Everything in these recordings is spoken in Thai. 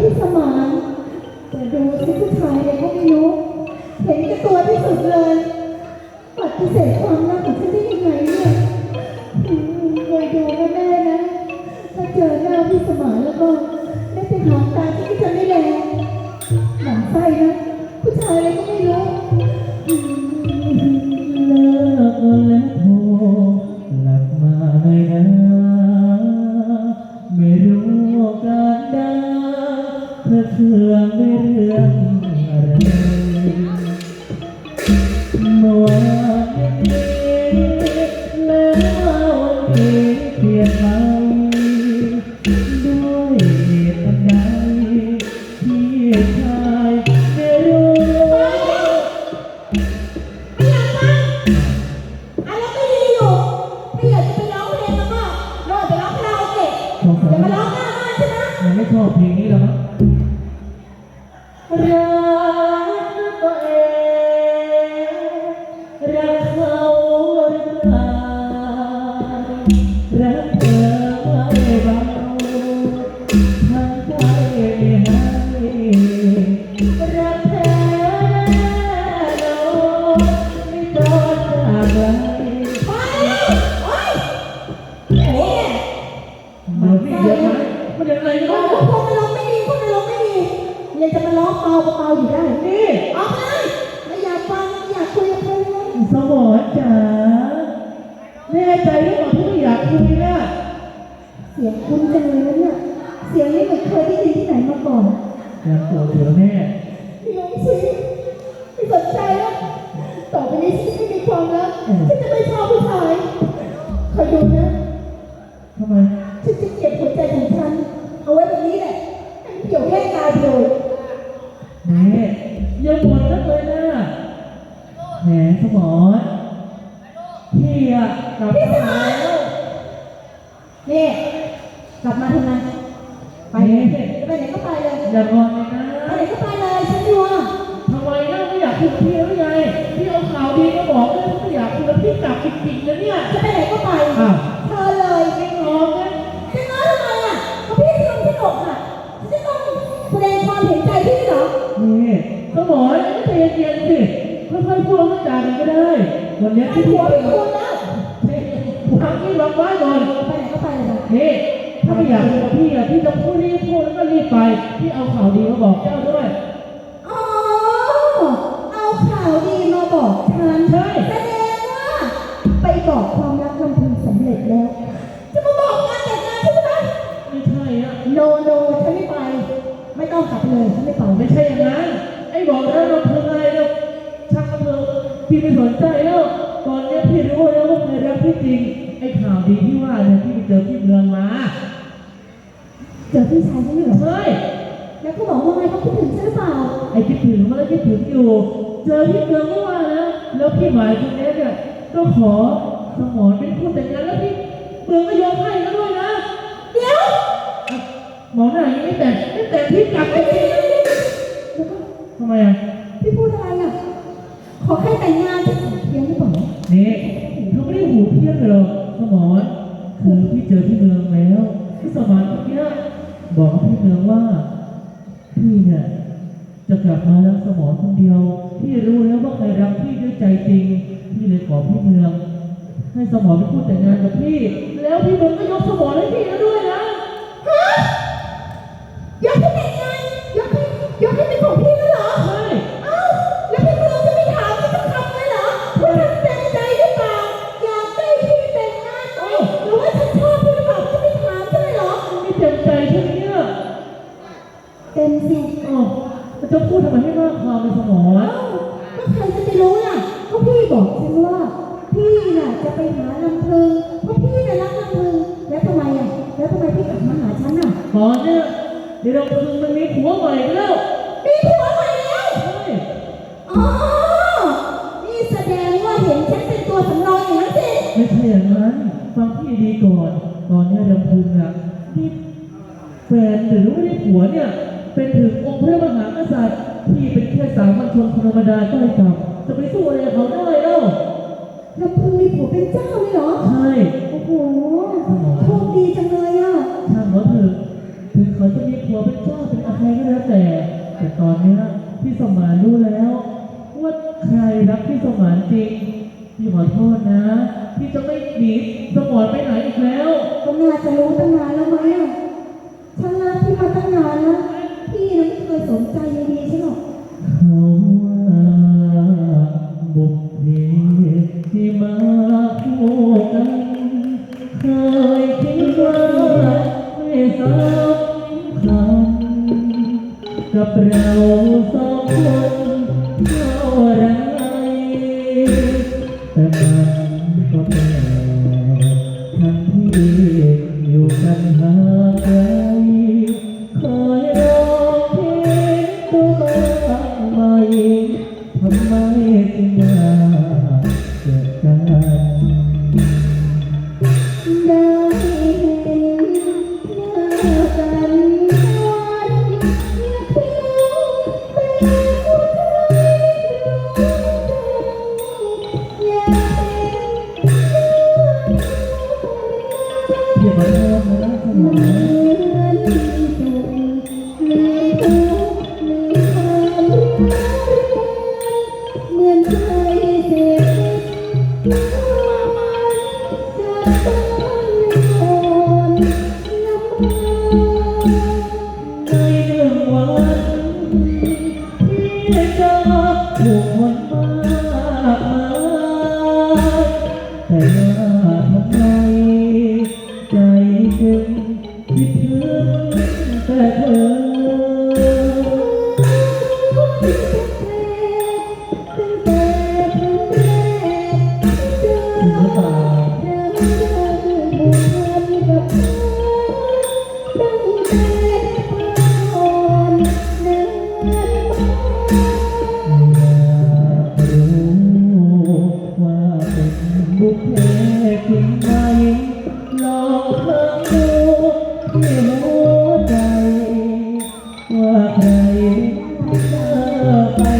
พี่สมานแต่ดูสิผู้ชายเนี่ยเขาไม่รู้เห็นแก่ตัวที่สุดเลยปฏิเสธความรักของฉันได้ยังไงเนี่ยอืมเคยดูนะแม่นะ ถ้าเจอหน้าพี่สมานแล้วก็ได้ไปหางตาที่จะไม่แลหนังไส้นะ ชอบเพลงนี้หรอมั้ง มันยังไงพเนาะวกพวกมันร้องไม่ดีพวกมันร้องไม่ดียังจะมาร้องเปล่าก็เปล่าอยู่ได้นี่ออกไปไม่อยากฟังไม่อยากคุยกับใครเลยสมอจ๋าแน่ใจหรือเปล่าที่ไม่อยากคุยนะเสียงคุ้นจังเลยนะเนี่ยเสียงนี้เหมือนเคยได้ยินที่ไหนมาก่อนอยากโกรธเถอะแม่พี่ยงชิไม่สนใจแล้วต่อไปนี้ฉันไม่มีความรักฉันจะไม่ชอบผู้ชายคอยดูนะทำไมฉันจะเก็บหัวใจของฉันเอ ก็จากันก็ได้ วันนี้ไอ้ที่หัพี่วพี่คุณแล้ววางที่วางไว้ก่อนไปไหนก็ไปเลยนะนี่ถ้าไม่อยากคุยกับพี่อะพี่จะพูดรีบพูดแล้วก็รีบไป พี่เอาข่าวดีมาบอกเจ้าด้วยอ๋อเอาข่าวดีมาบอกฉันใช่แสดงว่า ไปบอกความรักลำพึงสำเร็จแล้ว จะมาบอกงานแต่งงานใช่ไหมไม่ใช่อะโนโนฉันไม่ไป ไม่ต้องกลับเลยฉันไม่ไปไม่ใช่อย่างนั้นไอ้บอกแล้วเราทำอะไรเร พี่ไม่สนใจแล้ว ตอนเนี้ยพี่รู้แล้วว่าใครรักพี่จริง ไอ้ข่าวดีที่ว่าเนี่ยพี่ไปเจอที่เมืองมา เจอพี่ชายฉันเหรอใช่แล้วเขาบอกว่าไงเขาคิดถึงฉันหรือเปล่า ไอ้คิดถึงมันแล้วคิดถึงอยู่ เจอที่เมืองเมื่อวานนะ แล้วพี่หมายคนนี้เนี่ยก็ขอสมอนเป็นคู่แต่งงานแล้วพี่เมืองก็ยกให้แล้วด้วยนะ เดี๋ยวหมอหน้ายังไม่แต่งไม่แต่งพี่กลับไปที่เดี๋ยวก่อนทำไมอะ พี่พูดอะไรอะ ขอแค่แต่งงานฉันเพียงหรือเปล่านี่เขาไม่ได้หูเพี้ยนเลยหรอกสมอนคือพี่เจอที่เมืองแล้วพี่สมานเมื่อกี้บอกกับพี่เมืองว่า พี่เนี่ยจะกลับมาแล้วสมอนคนเดียว พี่รู้แล้วว่าใครรักพี่ด้วยใจจริง พี่เลยขอพี่เมือง ให้สมอนไปพูดแต่งงานกับพี่ แล้วพี่เมืองก็ยกสมอนให้พี่แล้วด้วยนะ บอกฉันว่า พี่น่ะจะไปหาลำพึงเพราะพี่น่ะรักลำพึงแล้วทำไมอะแล้วทำไมพี่กลับมาหาฉันอะตอนเนี้ยเดี๋ยวเราพึงมันมีผัวใหม่ไปแล้วมีผัวใหม่แล้วใช่อ๋อนี่แสดงว่าเห็นฉันเป็นตัวสำรองอย่างนั้นสิไม่ใช่อย่างนั้นฟังพี่ดีก่อนตอนเนี้ยเราพึงอะนี่แฟนหรือว่าได้ผัวเนี่ยเป็นถึงองค์พระมหากษัตริย์พี่เป็นแค่สามัญชนธรรมดาต้อยต่ำ จะไปสู้อะไรกับเขาได้เล่าลำพึงมีผัวเป็นเจ้าเลยเหรอ ใช่โอ้โหโชคดีจังเลยอะช่างเขาเถอะถึงเขาจะมีผัวเป็นเจ้าเป็นอะไรก็แล้วแต่ แต่ตอนเนี้ยพี่สมานรู้แล้วว่าใครรักพี่สมานจริงพี่ขอโทษนะ พี่จะไม่หนีสมอนไปไหนอีกแล้วก็น่าจะรู้ตั้งนานแล้วไหมอะฉันรักพี่มาตั้งนานแล้วพี่น่ะไม่เคยสนใจใยดีฉันหรอกเขา ใครเธอไป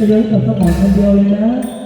จะเลี้ยงกับสมองคนเดียวเลยนะ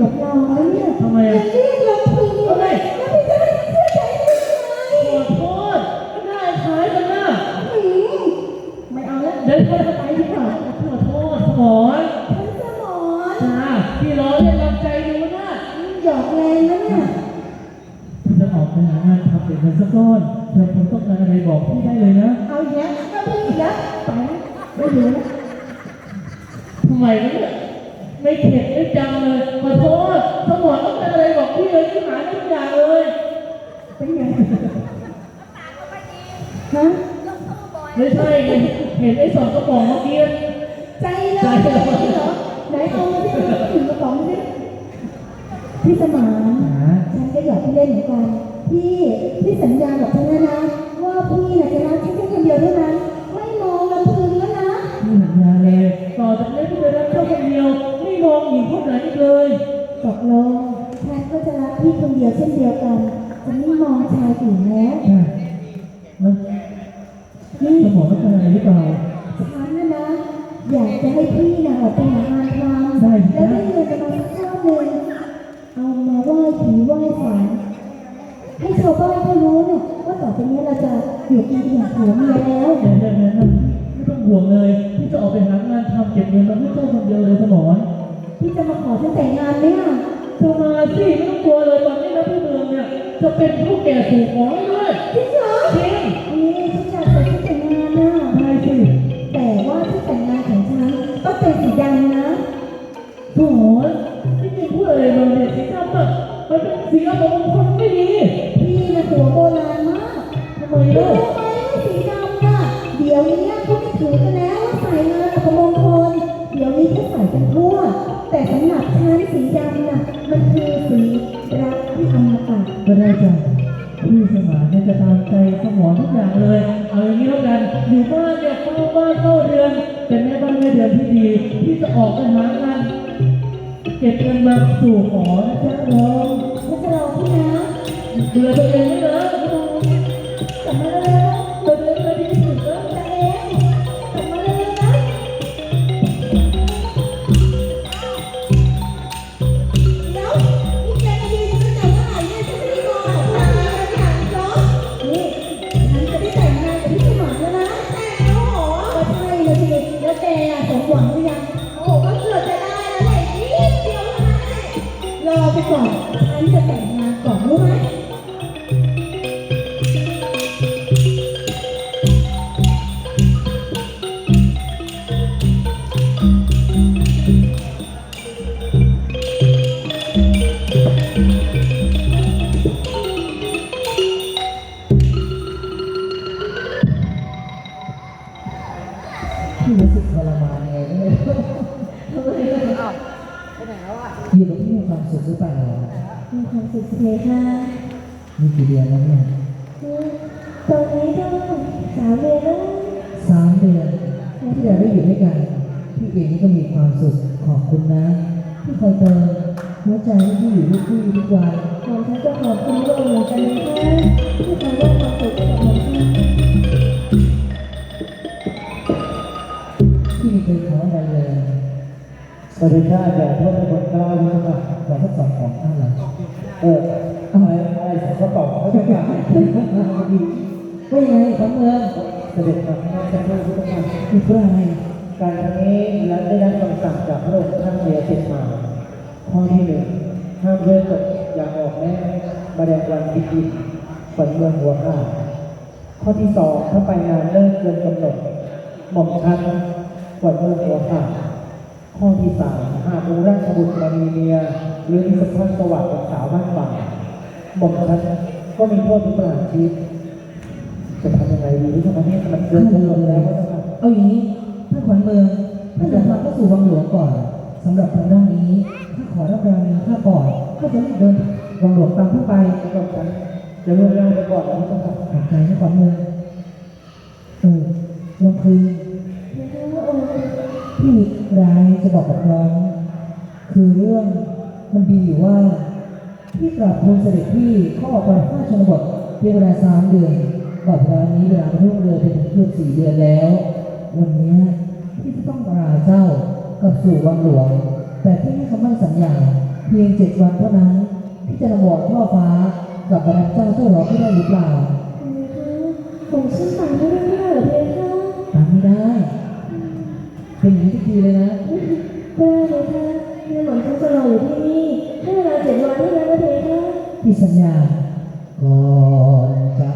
กับเราแล้วเนี่ยทำไมอะยังเรียกเราคุยอยู่เลยแล้วพี่จะไม่เชื่อใจได้ยังไงขอโทษหน้าคล้ายกันนะหืมไม่เอาแล้วเดี๋ยวขอไปดีกว่าโทษสมอนฉันจะหมอนจ้าพี่ล้อเล่นลำใจดูนะหยอกแรงแล้วเนี่ยพี่จะออกไปหางานทำเก็บเงินสักก้อนเผื่อผมต้องการอะไรบอกพี่ได้เลยนะ เอาอีกแล้วเอาพี่อีกแล้วไปไม่เหลือแล้ว ทำไมวะเนี่ยไม่เข็ดไม่จำเลยขอโทษสมองต้องการอะไรบอกพี่เลยที่หาทุกอย่างเลย เป็นไง ฮะไม่ใช่ไงเห็นไอ้สองกระป๋องเมื่อกี้ ใจเลยใจเหรอไหนเอามาที่มันถึงกระป๋องสิพี่สมานหาฉันก็อยากพี่เล่นเหมือนกันพี่พี่สัญญากับฉันนะนะ ว่าพี่น่ะจะรักฉันแค่คนเดียวเท่านั้น ไม่มองลำพึงแล้วนะพี่สัญญาเลยต่อจากนี้พี่จะรักเจ้าคนเดียว ไม่มองหญิงคนไหนอีกเลย ตกลงฉันก็จะรักพี่คนเดียวเช่นเดียวกัน จะไม่มองชายอื่นแล้วใช่แล้วนี่สมองต้องการอะไรหรือเปล่าฉันนะนะ อยากจะให้พี่นะออกไปหางานทำได้แล้วได้เงินจะมาสักก้อนหนึ่งเอามาไหว้ผีไหว้สารให้ชาวบ้านเขารู้เนี่ยว่าต่อไปนี้เราจะอยู่กินอย่างผัวเมียแล้วเดี๋ยวเดี๋ยวเดี๋ยวไม่ต้องห่วงเลยพี่จะออกไปหางานทำเก็บเงินมาให้เจ้าคนเดียวเลยสมองพี่จะมาขอฉันแต่งงานไหมอะจะมาสิไม่ต้องกลัวเลยตอนนี้นะพี่ เนี่ยจะเป็นผู้แก่สู่ขอ ก็ได้จ้ะพี่สมานเนี่ยจะตามใจสมองทุกอย่างเลยเอาอย่างนี้แล้วกันอยู่บ้านเนี่ยเข้าบ้านเข้าเรือนเป็นแม่บ้านแม่เดือนที่ดีที่จะออกไปหางานเก็บเงินมาสู่ขอนะจ๊ะน้อง กี่เดือนแล้วเนี่ยตอนนี้ก็สามเดือนแล้วสามเดือนที่เราได้อยู่ด้วยกันพี่เองนี่ก็มีความสุขขอบคุณนะที่คอยเติมหัวใจให้พี่อยู่ทุกวี่ทุกวันผมฉันก็ขอบคุณพระองค์เหมือนกันนะคะที่ทำให้ความสุขกับผมค่ะพี่ไม่เคยขออะไรเลยสวัสดีค่ะอย่าโทษในบนเก้าด้วยค่ะขอทดสอบของข้างหลังเออ อบเขาจะมาว่ายังไงของเมืองเสด็จมาข้างหน้าจะพูดทุกท่านมีเพื่ออะไรการครั้งนี้และได้รับคำสั่งจากพระองค์ท่านเมียเสร็จมาข้อที่หนึ่งห้ามเลือดตกอย่าออกแม่มาแดงวันพิจิตฝันเมืองหัวข้าข้อที่สองถ้าไปงานเลิกเกินกำหนดหม่อมชันฝันเมืองหัวข้าข้อที่สามหากรู้ราชบุตรมามีเมียหรือมีสัมพันธ์สวัสดิ์กับสาวบ้านป่าหม่อมชัน ก็มีโทษถึงประหารชีวิตจะทำยังไงดีที่ทำให้มันเกินกำหนดแล้วก็ต้องเอาอย่างนี้ถ้าขวัญเมืองถ้าจะมาเข้าสู่วังหลวงก่อนสำหรับทางด้านนี้ถ้าขอรับรางวัลข้าก่อนข้าจะรีบเดินวังหลวงตามเข้าไปแล้วก็ฉันจะเลื่อนเรื่องไปก่อนแล้วก็ต้องขอบใจนะขวัญเมืองเออลงคืนพระองค์พี่มีรายจะบอกกับน้องคือเรื่องมันดีอยู่ว่า พี่กราบทูลเสด็จพี่เข้าออกไปข้าชนบทเพียงเวลาสามเดือนก่อนเวลานี้เวลารุ่งเรืองไปถึงเกือบสี่เดือนแล้ว วันเนี้ยพี่จะต้องลาเจ้ากลับสู่วังหลวง แต่พี่ให้คำมั่นสัญญาเพียงเจ็ดวันเท่านั้นที่จะนำบอกท่อฟ้ากลับมารับเจ้าเจ้ารอพี่ได้หรือเปล่าผมชื่อฝันไม่ได้ไม่ได้เหรอเพคะตามไม่ได้ เป็นอย่างนี้ทุกทีเลยนะได้เลยค่ะเนี่ยหม่อมฉันจะรออยู่ที่นี่ ให้เราเจ็ดวันด้วยนะพระเจ้าค่ะ ที่สัญญาก่อนจะ